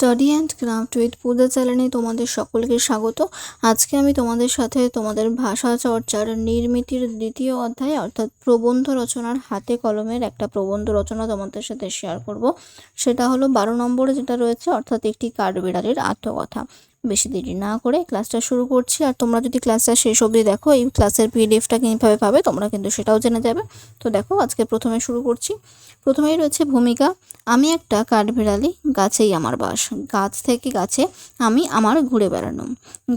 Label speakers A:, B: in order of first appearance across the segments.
A: Study and craft with Puja চ্যানেলে তোমাদের সকলকে স্বাগত। আজকে আমি তোমাদের সাথে তোমাদের ভাষা চর্চার নির্মিতির দ্বিতীয় অধ্যায়, অর্থাৎ প্রবন্ধ রচনার হাতে কলমের একটা প্রবন্ধ রচনা তোমাদের সাথে শেয়ার করব। সেটা হলো বারো নম্বরে যেটা রয়েছে, অর্থাৎ একটি কাঠবিড়ালির আত্মকথা। বেশি দেরি না করে ক্লাসটা শুরু করছি। আর তোমরা যদি ক্লাসটা শেষ অবধি দেখো, এই ক্লাসের পিডিএফটা কীভাবে পাবে তোমরা কিন্তু সেটাও জেনে যাবে। তো দেখো, আজকে প্রথমে শুরু করছি। প্রথমেই রয়েছে ভূমিকা, আমি একটা কাঠবিড়ালি, গাছেই আমার বাস। গাছ থেকে গাছে আমি আমার ঘুরে বেড়ানো।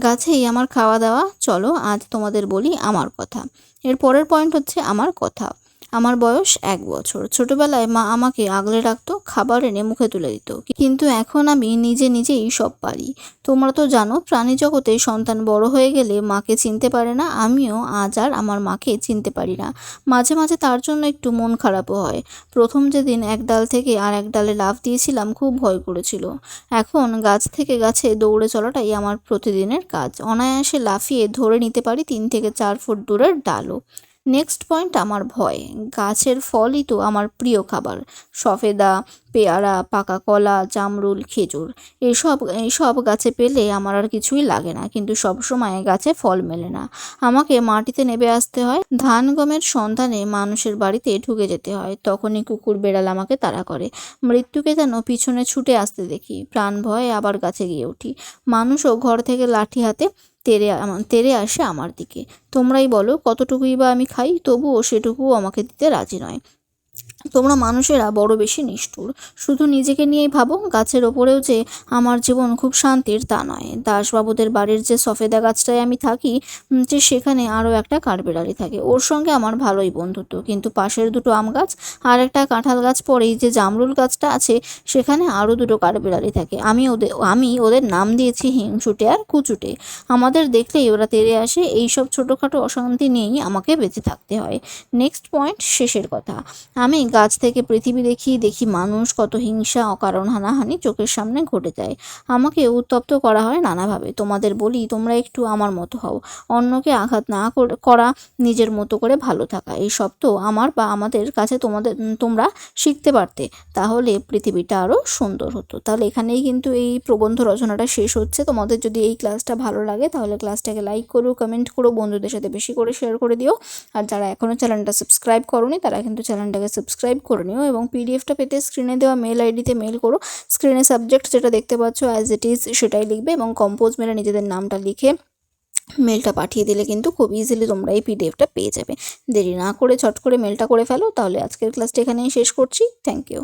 A: গাছেই আমার খাওয়া দাওয়া। চলো আজ তোমাদের বলি আমার কথা। এর পরের পয়েন্ট হচ্ছে আমার কথা। আমার বয়স এক বছর। ছোটবেলায় মা আমাকে আগলে রাখতো, খাবার এনে মুখে তুলে দিত। কিন্তু এখন আমি নিজে নিজেই সব পারি। তোমরা তো জানো, প্রাণী জগতে সন্তান বড় হয়ে গেলে মাকে চিনতে পারে না, আমিও আজ আর আমার মাকে চিনতে পারি না। মাঝে মাঝে তার জন্য একটু মন খারাপও হয়। প্রথম যেদিন এক ডাল থেকে আর এক ডালে লাফ দিয়েছিলাম, খুব ভয় করেছিল। এখন গাছ থেকে গাছে দৌড়ে চলাটাই আমার প্রতিদিনের কাজ। অনায়াসে লাফিয়ে ধরে নিতে পারি তিন থেকে চার ফুট দূরের ডালও। নেক্সট পয়েন্ট আমার ভয়। গাছের ফলই তো আমার প্রিয় খাবার। সফেদা, পেয়ারা, পাকা কলা, জামরুল, খেজুর। এসব এইসব গাছে পেলে আমার আর কিছুই লাগে না। কিন্তু সব সময় গাছে ফল মেলে না। আমাকে মাটিতে নেবে আসতে হয়। ধান গমের সন্ধানে মানুষের বাড়িতে ঢুকে যেতে হয়। তখনই কুকুর, বেড়াল আমাকে তাড়া করে। মৃত্যুকে যেন পিছনে ছুটে আসতে দেখি। প্রাণ ভয়ে আবার গাছে গিয়ে উঠি। মানুষও ঘর থেকে লাঠি হাতে তেরে তেরে আসে আমার দিকে। তোমরাই বলো কতটুকুই বা আমি খাই, তবুও সেটুকুও আমাকে দিতে রাজি নয়। তোমরা মানুষেরা বড় বেশি নিষ্ঠুর। শুধু নিজেকে নিয়েই ভাবো, গাছের ওপরেও যে আমার জীবন খুব শান্তির তা নয়। দাসবাবুদের বাড়ির যে সফেদা গাছটায় আমি থাকি যে সেখানে আরও একটা কাঠবিড়ালি থাকে। ওর সঙ্গে আমার ভালোই বন্ধুত্ব। কিন্তু পাশের দুটো আম গাছ আর একটা কাঁঠাল গাছ পরেই যে জামরুল গাছটা আছে, সেখানে আরও দুটো কাঠবিড়ালি থাকে। আমি ওদের আমি ওদের নাম দিয়েছি হিংসুটে আর কুচুটে। আমাদের দেখলেই ওরা তেড়ে আসে, এইসব ছোটোখাটো অশান্তি নিয়েই আমাকে বেঁচে থাকতে হয়। নেক্সট পয়েন্ট, শেষের কথা। আমি গাছ থেকে পৃথিবী দেখি দেখি মানুষ কত হিংসা, অকারণ হানাহানি চোখের সামনে ঘটে যায়। আমাকে উত্তপ্ত করা হয় নানাভাবে। তোমাদের বলি, তোমরা একটু আমার মতো হও। অন্যকে আঘাত না করে- নিজের মতো করে ভালো থাকা। এই সব তো আমার বা আমাদের কাছে তোমাদের, তোমরা শিখতে পারতে। তাহলে পৃথিবীটা আরও সুন্দর হতো। তাহলে এখানেই কিন্তু এই প্রবন্ধ রচনাটা শেষ হচ্ছে। তোমাদের যদি এই ক্লাসটা ভালো লাগে, তাহলে ক্লাসটাকে লাইক করো, কমেন্ট করো, বন্ধুদের সাথে বেশি করে শেয়ার করে দিও। আর যারা এখনও চ্যানেলটা সাবস্ক্রাইব করোনি, তারা কিন্তু চ্যানেলটাকে সাবস্ক্রাইব করে নিও এবং পিডিএফটা পেতে স্ক্রিনে দেওয়া মেল আইডিতে মেল করো। স্ক্রিনে সাবজেক্ট যেটা দেখতে পাচ্ছ অ্যাজ ইট ইজ সেটাই লিখবে এবং কম্পোজ মেলে নিজেদের নামটা লিখে মেলটা পাঠিয়ে দিলে কিন্তু খুব ইজিলি তোমরা এই পিডিএফটা পেয়ে যাবে। দেরি না করে ছট করে মেলটা করে ফেলো, তাহলে আজকের ক্লাসটা এখানেই শেষ করছি। Thank you